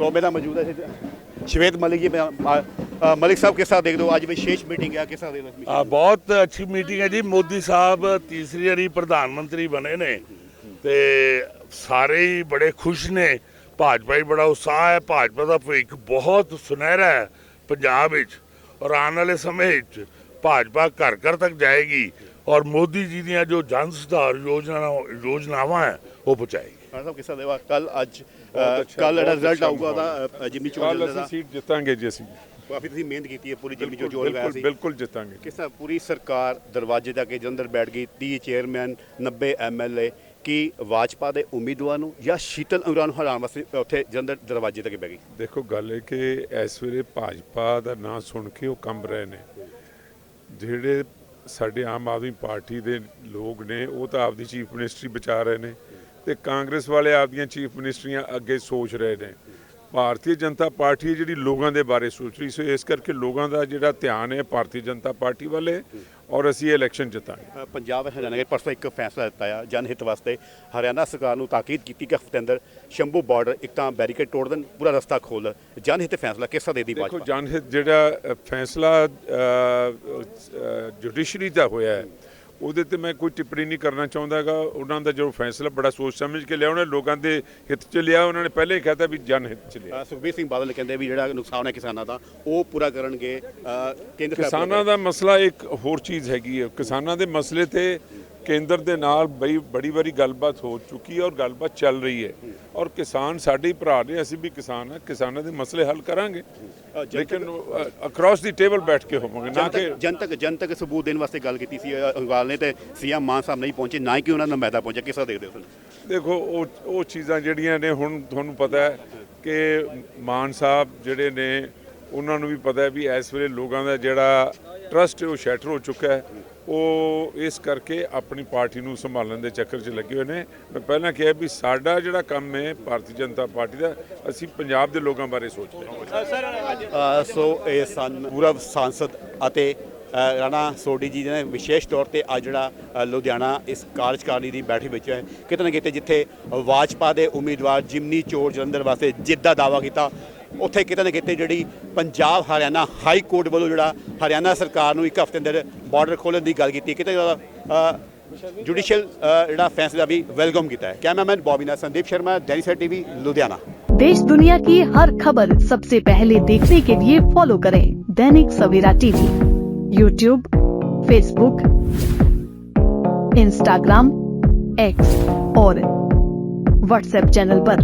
ਸੋ ਮੇਰਾ ਮੌਜੂਦ ਹੈ ਇੱਥੇ ਸ਼ਵੇਤ ਮਲਿਕ ਜੀ ਮੈਂ, ਅ, ਅ, ਮਲਿਕ ਸਾਹਿਬ ਕਿਸ ਤਰ੍ਹਾਂ ਦੇਖਦੇ ਹੋ? ਅੱਜ ਵਿਸ਼ੇਸ਼ ਆ ਬਹੁਤ ਅੱਛੀ ਮੀਟਿੰਗ ਹੈ ਜੀ। ਮੋਦੀ ਸਾਹਿਬ ਤੀਸਰੀ ਵਾਰੀ ਪ੍ਰਧਾਨ ਮੰਤਰੀ ਬਣੇ ਨੇ ਤੇ ਸਾਰੇ ਹੀ ਬੜੇ ਖੁਸ਼ ਨੇ। ਭਾਜਪਾ ਹੀ ਬੜਾ ਉਤਸ਼ਾਹ ਹੈ। ਭਾਜਪਾ ਦਾ ਭਵਿੱਖ ਬਹੁਤ ਸੁਨਹਿਰਾ ਹੈ ਪੰਜਾਬ ਵਿੱਚ ਔਰ ਆਉਣ ਵਾਲੇ ਸਮੇਂ ਵਿੱਚ ਭਾਜਪਾ ਘਰ ਘਰ ਤੱਕ ਜਾਏਗੀ ਔਰ ਮੋਦੀ ਜੀ ਦੀਆਂ ਜੋ ਜਨ ਸੁਧਾਰ ਯੋਜਨਾ ਯੋਜਨਾਵਾਂ ਹੈ ਉਹ ਪਹੁੰਚਾਏਗੀ। ਖਾਨ ਸਾਹਿਬ ਕਿਸ ਦੇਖਦੇ ਕੱਲ ਅੱਜ ਕੱਲ ਬਹੁਤ ਰਿਜ਼ਲਟ ਆਊਗਾ ਉਹਦਾ ਜਿਮਨੀ ਚੋਣ ਕੱਲ ਦਾ ਅਸੀਂ ਸੀਟ ਜਿੱਤਾਂਗੇ ਜੀ ਅਸੀਂ। ਕਾਫੀ ਤੁਸੀਂ ਮਿਹਨਤ ਕੀਤੀ ਹੈ ਪੂਰੀ ਜਿਮਨੀ ਚੋਣ ਜੋੜ ਲਗਾਇਆ ਸੀ। ਬਿਲਕੁਲ ਜਿੱਤਾਂਗੇ ਕਿਸ ਪੂਰੀ ਸਰਕਾਰ ਦਰਵਾਜ਼ੇ ਤੱਕ ਜਲੰਧਰ ਬੈਠ ਗਈ 30 ਚੇਅਰਮੈਨ 90 ਐਮਐਲਏ ਕੀ ਵਾਜਪਾ ਦੇ ਉਮੀਦਵਾਰ ਨੂੰ ਜਾਂ ਸ਼ੀਤਲ ਅੰਗਰਾਨ ਨੂੰ ਹਰਾਉਣ ਵਾਸਤੇ ਉੱਥੇ ਜਲੰਧਰ ਦਰਵਾਜ਼ੇ ਤੱਕ ਬੈ ਗਈ? ਦੇਖੋ ਗੱਲ ਇਹ ਕਿ ਇਸ ਵੇਲੇ ਭਾਜਪਾ ਦਾ ਨਾਂ ਸੁਣ ਕੇ ਉਹ ਕੰਬ ਰਹੇ ਨੇ। ਜਿਹੜੇ ਸਾਡੇ ਆਮ ਆਦਮੀ ਪਾਰਟੀ ਦੇ ਲੋਕ ਨੇ ਉਹ ਤਾਂ ਆਪਦੀ ਚੀਫ ਮਿਨਿਸਟਰੀ ਬਚਾ ਰਹੇ ਨੇ। ਤੇ ਕਾਂਗਰਸ ਵਾਲੇ ਆਪਦੀਆਂ ਚੀਫ ਮਿਨਿਸਟਰੀਆਂ ਅੱਗੇ ਸੋਚ ਰਹੇ ਨੇ। ਭਾਰਤੀ ਜਨਤਾ ਪਾਰਟੀ ਜਿਹੜੀ ਲੋਕਾਂ ਦੇ ਬਾਰੇ ਸੋਚ ਰਹੀ ਸੋ ਇਸ ਕਰਕੇ ਲੋਕਾਂ ਦਾ ਜਿਹੜਾ ਧਿਆਨ ਹੈ ਭਾਰਤੀ ਜਨਤਾ ਪਾਰਟੀ ਵੱਲੇ ਔਰ ਅਸੀਂ ਇਹ ਇਲੈਕਸ਼ਨ ਜਿੱਤਾਂਗੇ ਪੰਜਾਬ ਹਰਿਆਣਾ ਦੇ ਪਰਸੋਂ ਇੱਕ ਫੈਸਲਾ ਦਿੱਤਾ ਆ ਜਨਹਿਤ ਵਾਸਤੇ। ਹਰਿਆਣਾ ਸਰਕਾਰ ਨੂੰ ਤਾਕੀਦ ਕੀਤੀ ਕਿ ਹਫ਼ਤੇ ਅੰਦਰ ਸ਼ੰਭੂ ਬਾਰਡਰ ਇੱਕ ਤਾਂ ਬੈਰੀਕੇਡ ਤੋੜ ਦੇਣ ਪੂਰਾ ਰਸਤਾ ਖੋਲ ਜਨਹਿਤ ਫੈਸਲਾ ਕਿਸ ਦੇ ਦੀ ਦੇਖੋ ਭਾਜਪਾ? ਜਨਹਿਤ ਜਿਹੜਾ ਫੈਸਲਾ ਜੁਡੀਸ਼ਰੀ ਦਾ ਹੋਇਆ ਹੈ ਉਹਦੇ ਤੇ ਮੈਂ ਕੋਈ ਟਿੱਪਣੀ ਨਹੀਂ ਕਰਨਾ ਚਾਹੁੰਦਾਗਾ ਉਹਨਾਂ ਦਾ ਜੋ ਫੈਸਲਾ ਬੜਾ ਸੋਚ ਸਮਝ ਕੇ ਲਿਆ ਉਹਨੇ ਲੋਕਾਂ ਦੇ ਹਿੱਤ 'ਚ ਲਿਆ ਉਹਨਾਂ ਨੇ ਪਹਿਲੇ ਹੀ ਕਹਿਤਾ ਵੀ ਜਨਹਿਤ 'ਚ ਲਿਆ। ਸੁਖਬੀਰ ਸਿੰਘ ਬਾਦਲ ਕਹਿੰਦੇ ਵੀ ਜਿਹੜਾ ਨੁਕਸਾਨ ਹੈ ਕਿਸਾਨਾਂ ਦਾ ਉਹ ਪੂਰਾ ਕਰਨਗੇ ਕੇਂਦਰ ਸਰਕਾਰ ਕਿਸਾਨਾਂ ਦਾ ਮਸਲਾ ਇੱਕ ਹੋਰ ਚੀਜ਼ ਹੈਗੀ ਹੈ। ਕਿਸਾਨਾਂ ਦੇ ਮਸਲੇ ਤੇ ਕੇਂਦਰ ਦੇ ਨਾਲ ਬਈ ਬੜੀ ਵਾਰੀ ਗੱਲਬਾਤ ਹੋ ਚੁੱਕੀ ਹੈ ਔਰ ਗੱਲਬਾਤ ਚੱਲ ਰਹੀ ਹੈ। ਔਰ ਕਿਸਾਨ ਸਾਡੇ ਹੀ ਭਰਾ ਨੇ ਅਸੀਂ ਵੀ ਕਿਸਾਨ ਹਾਂ ਕਿਸਾਨਾਂ ਦੇ ਮਸਲੇ ਹੱਲ ਕਰਾਂਗੇ। ਲੇਕਿਨ ਅਕ੍ਰੋਸ ਦੀ ਟੇਬਲ ਬੈਠ ਕੇ ਹੋਵਾਂਗੇ ਨਾ ਕਿ ਜਨਤਕ ਜਨਤਕ ਸਬੂਤ ਦੇਣ ਵਾਸਤੇ ਗੱਲ ਕੀਤੀ ਸੀ ਅੰਗਵਾਲ ਨੇ ਤੇ ਸੀਐਮ ਮਾਨ ਸਾਹਿਬ ਨਹੀਂ ਪਹੁੰਚੇ ਨਾ ਕਿ ਉਹਨਾਂ ਦਾ ਮੈਦਾ ਪਹੁੰਚਿਆ। ਕਿਸ ਦੇਖਦੇ ਹੋ ਤੁਸੀਂ? ਦੇਖੋ ਉਹ ਉਹ ਚੀਜ਼ਾਂ ਜਿਹੜੀਆਂ ਨੇ ਹੁਣ ਤੁਹਾਨੂੰ ਪਤਾ ਹੈ ਕਿ ਮਾਨ ਸਾਹਿਬ ਜਿਹੜੇ ਨੇ ਉਹਨਾਂ ਨੂੰ ਵੀ ਪਤਾ ਹੈ ਵੀ ਇਸ ਵੇਲੇ ਲੋਕਾਂ ਦਾ ਜਿਹੜਾ ਟਰਸਟ ਉਹ ਸ਼ੈਟਰ ਹੋ ਚੁੱਕਾ ਹੈ। ਉਹ ਇਸ ਕਰਕੇ ਆਪਣੀ ਪਾਰਟੀ ਨੂੰ ਸੰਭਾਲਣ ਦੇ ਚੱਕਰ 'ਚ ਲੱਗੇ ਹੋਏ ਨੇ। ਮੈਂ ਪਹਿਲਾਂ ਕਿਹਾ ਵੀ ਸਾਡਾ ਜਿਹੜਾ ਕੰਮ ਹੈ ਭਾਰਤੀ ਜਨਤਾ ਪਾਰਟੀ ਦਾ ਅਸੀਂ ਪੰਜਾਬ ਦੇ ਲੋਕਾਂ ਬਾਰੇ ਸੋਚਦੇ ਹਾਂ। ਸੋ ਇਹ ਸਨ ਪੂਰਵ ਸਾਂਸਦ ਅਤੇ ਰਾਣਾ ਸੋਢੀ ਜੀ ਨੇ ਵਿਸ਼ੇਸ਼ ਤੌਰ ਤੇ ਅੱਜ ਜਿਹੜਾ ਲੁਧਿਆਣਾ ਇਸ ਕਾਰਜਕਾਰਨੀ ਦੀ ਬੈਠਕ ਵਿੱਚ ਹੈ ਕਿਤੇ ਨਾ ਕਿਤੇ ਜਿੱਥੇ ਵਾਜਪਾ ਦੇ ਉਮੀਦਵਾਰ ਜਿਮਨੀ ਚੋਰ ਜਲੰਧਰ ਵਾਸਤੇ ਜਿੱਤ ਦਾ ਦਾਵਾ ਕੀਤਾ ਉੱਥੇ ਕਿਤੇ ਨਾ ਕਿਤੇ ਜਿਹੜੀ ਪੰਜਾਬ, ਹਰਿਆਣਾ ਹਾਈ ਕੋਰਟ ਵੱਲੋਂ ਜਿਹੜਾ ਹਰਿਆਣਾ ਸਰਕਾਰ ਨੂੰ ਇੱਕ ਹਫ਼ਤੇ ਅੰਦਰ ਬਾਰਡਰ ਖੋਲਣ ਦੀ ਗੱਲ ਕੀਤੀ, ਕਿਤੇ ਜੁਡੀਸ਼ੀਅਲ ਜਿਹੜਾ ਫੈਸਲਾ ਵੀ ਵੈਲਕਮ ਕੀਤਾ ਹੈ। ਕੈਮਰਾਮੈਨ ਬੌਬੀ ਨਾਲ संदीप शर्मा दैनिक सर टीवी लुधियाना देश दुनिया की हर खबर सबसे पहले देखने के लिए फॉलो करें Dainik Savera TV YouTube Facebook Instagram X और व्हाट्सएप चैनल पर